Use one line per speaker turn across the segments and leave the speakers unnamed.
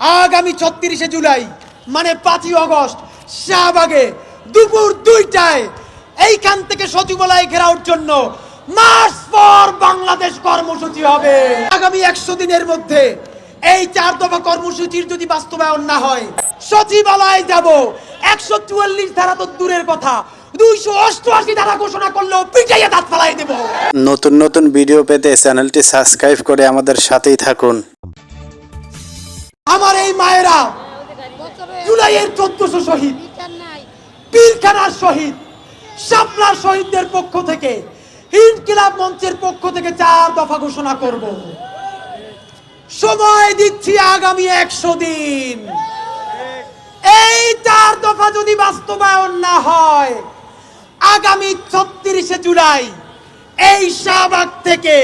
আগামী ছত্রিশে জুলাই মানে পাঁচই আগস্ট শাহবাগে দুপুর দুইটায় এইখান থেকে সচিবালয় ঘেরাওর জন্য মার্চ ফর বাংলাদেশ কর্মসূচি হবে। আগামী একশো দিনের মধ্যে এই চার দফা কর্মসূচির যদি বাস্তবায়ন না হয়, সচিবালয়ে যাব। একশো চুয়াল্লিশ ধারা তো দূরের কথা। দুইশো অষ্টআশি ধারা ঘোষণা করলেও পিটাইয়া দাঁত ফালাই দেবো।
নতুন নতুন ভিডিও পেতে চ্যানেলটি সাবস্ক্রাইব করে আমাদের সাথেই থাকুন।
আমার এই মায়েরা জুলাইয়ের চোদ্দশো শহীদ পীরখানার শহীদ, শাপলার শহীদদের পক্ষ থেকে, ইনকিলাব মঞ্চের পক্ষ থেকে চার দফা ঘোষণা করব। সময় দিচ্ছি আগামী একশো দিন। এই চার দফা যদি বাস্তবায়ন না হয়, আগামী ছত্রিশে জুলাই এই শাহবাগ থেকে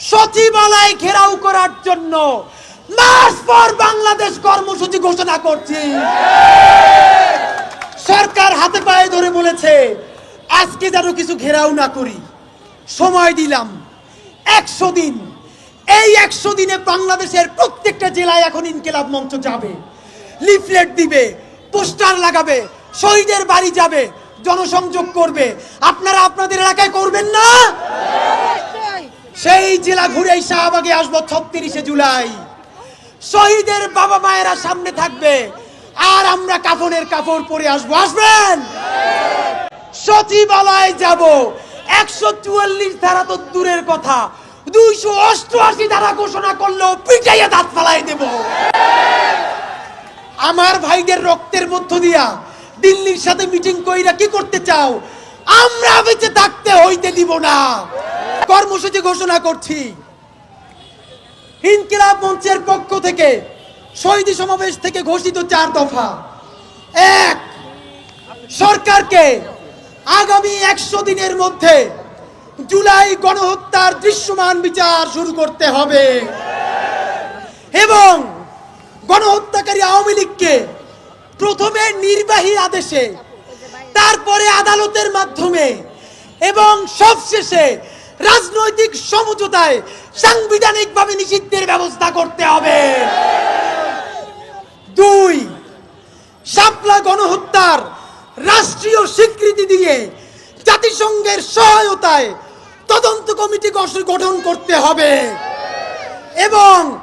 সচিবালয় ঘেরাও করার জন্য মার্চ পর বাংলাদেশ কর্মসূচি ঘোষণা করছি। সরকার হাতে পায়ে ধরে বলেছে, আজকে যেন কিছু ঘেরাও না করি। সময় দিলাম। একশো দিন। এই একশো দিনে বাংলাদেশের প্রত্যেকটা জেলায় এখন ইনকেলাব মঞ্চ যাবে। লিফলেট দিবে, পোস্টার লাগাবে, শহীদের বাড়ি যাবে, জনসংযোগ করবে। আপনারা আপনাদের এলাকায় করবেন না? সেই জেলা ঘুরে শাহবাগে আসব ছত্রিশে জুলাই। শহীদের বাবা মায়েরা সামনে থাকবে। আর আমরা কাফনের কাপড় পরে আসব। আসবেন? সচিবালয়ে যাব। একশো চুয়াল্লিশ ধারা তো দূরের কথা। দুইশো অষ্টআশি ধারা ঘোষণা করলেও পিটাইয়া দাঁত ফালাই দেব। আমার ভাইদের রক্তের মধ্য দিয়া দিল্লির সাথে মিটিং কইরা কি করতে চাও? আমরা বেঁচে থাকতে হইতে দিব না। কর্মসূচি ঘোষণা করছি। ইনকিলাব মঞ্চের পক্ষ থেকে শহীদ সমাবেশ থেকে ঘোষিত চার দফা। এক, সরকারকে আগামী একশো দিনের মধ্যে জুলাই গণহত্যার দৃশ্যমান বিচার শুরু করতে হবে। এবং গণহত্যাকারী আওয়ামী লীগকে প্রথমে নির্বাহী আদেশে, তারপরে আদালতের মাধ্যমে এবং সবশেষে রাজনৈতিক সমঝোতায় সাংবিধানিকভাবে নিষিদ্ধের ব্যবস্থা করতে হবে। দুই, শাপলা গণহত্যার রাষ্ট্রীয় স্বীকৃতি দিয়ে জাতিসংঘের সহায়তায় তদন্ত কমিটি গঠন- করতে হবে। এবং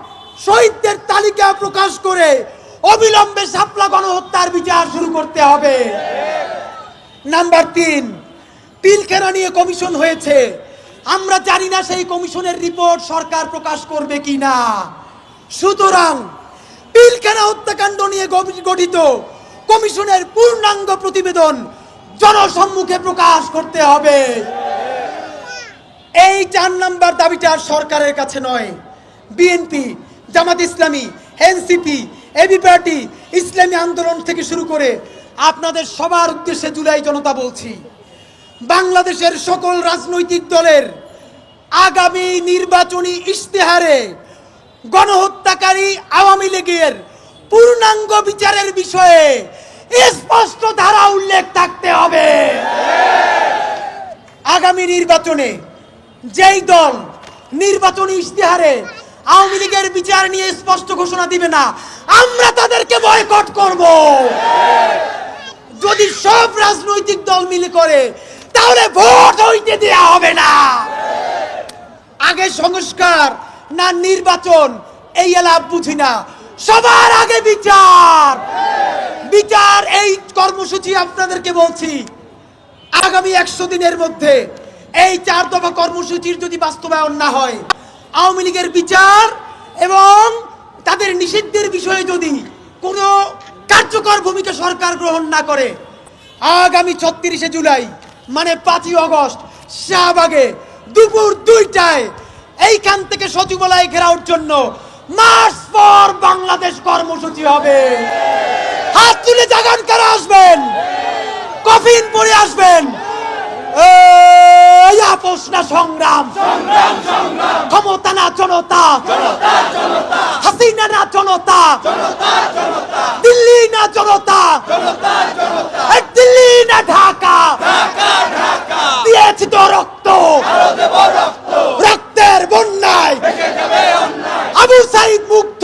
শহীদদের তালিকা প্রকাশ করে অবিলম্বে শাপলা গণহত্যার বিচার শুরু করতে হবে। নাম্বার তিন পিলখেরা নিয়ে কমিশন হয়েছে। আমরা জানি না সেই কমিশনের রিপোর্ট সরকার প্রকাশ করবে কি না সুতরাং পিলখানা হত্যাকাণ্ড নিয়ে গঠিত কমিশনের পূর্ণাঙ্গ প্রতিবেদন জনসম্মুখে প্রকাশ করতে হবে। এই চার নাম্বার দাবিটা সরকারের কাছে নয়। BNP, Jamaat Islami, NCP, AB party, ইসলামী আন্দোলন থেকে শুরু করে আপনাদের সবার উদ্দেশ্যে জুলাই জনতা বলছি। বাংলাদেশের সকল রাজনৈতিক দলের আগামী নির্বাচনী ইশতেহারে গণহত্যাকারী আওয়ামী লীগের পূর্ণাঙ্গ বিচারের বিষয়ে স্পষ্ট ধারা উল্লেখ থাকতে হবে। আগামী নির্বাচনে যেই দল নির্বাচনী ইশতেহারে আওয়ামী লীগের বিচার নিয়ে স্পষ্ট ঘোষণা দিবে না, আমরা তাদেরকে বয়কট করব। যদি সব রাজনৈতিক দল মিলে করে তাহলে ভোট হইতে দেয়া হবে না। আগে সংস্কার না নির্বাচন, এই এলাপ বুঝি না। সবার আগে বিচার। বিচার এই কর্মসূচি আপনাদেরকে বলছি। আগামী একশো দিনের মধ্যে এই চার দফা কর্মসূচির যদি বাস্তবায়ন না হয়, আওয়ামী লীগের বিচার এবং তাদের নিষিদ্ধের বিষয়ে যদি কোনো কার্যকর ভূমিকা সরকার গ্রহণ না করে, আগামী ছত্রিশে জুলাই মানে পাঁচই অগস্ট শাহবাগে দুপুর দুইটায়। এইখান থেকে সচিবালয় ঘেরাওর জন্য মার্চ পর বাংলাদেশ কর্মসূচি হবে। হাত তুলে জাগান কারা আসবেন? কফিন পরে আসবেন? আপোষ না সংগ্রাম? ক্ষমতা না জনতা? হাসিনা না জনতা। দিল্লি না জনতা এই দিল্লি না ঢাকা দিয়েছি তো রক্ত রক্তের বন্যায় আবু সাইদ মুগ্ধ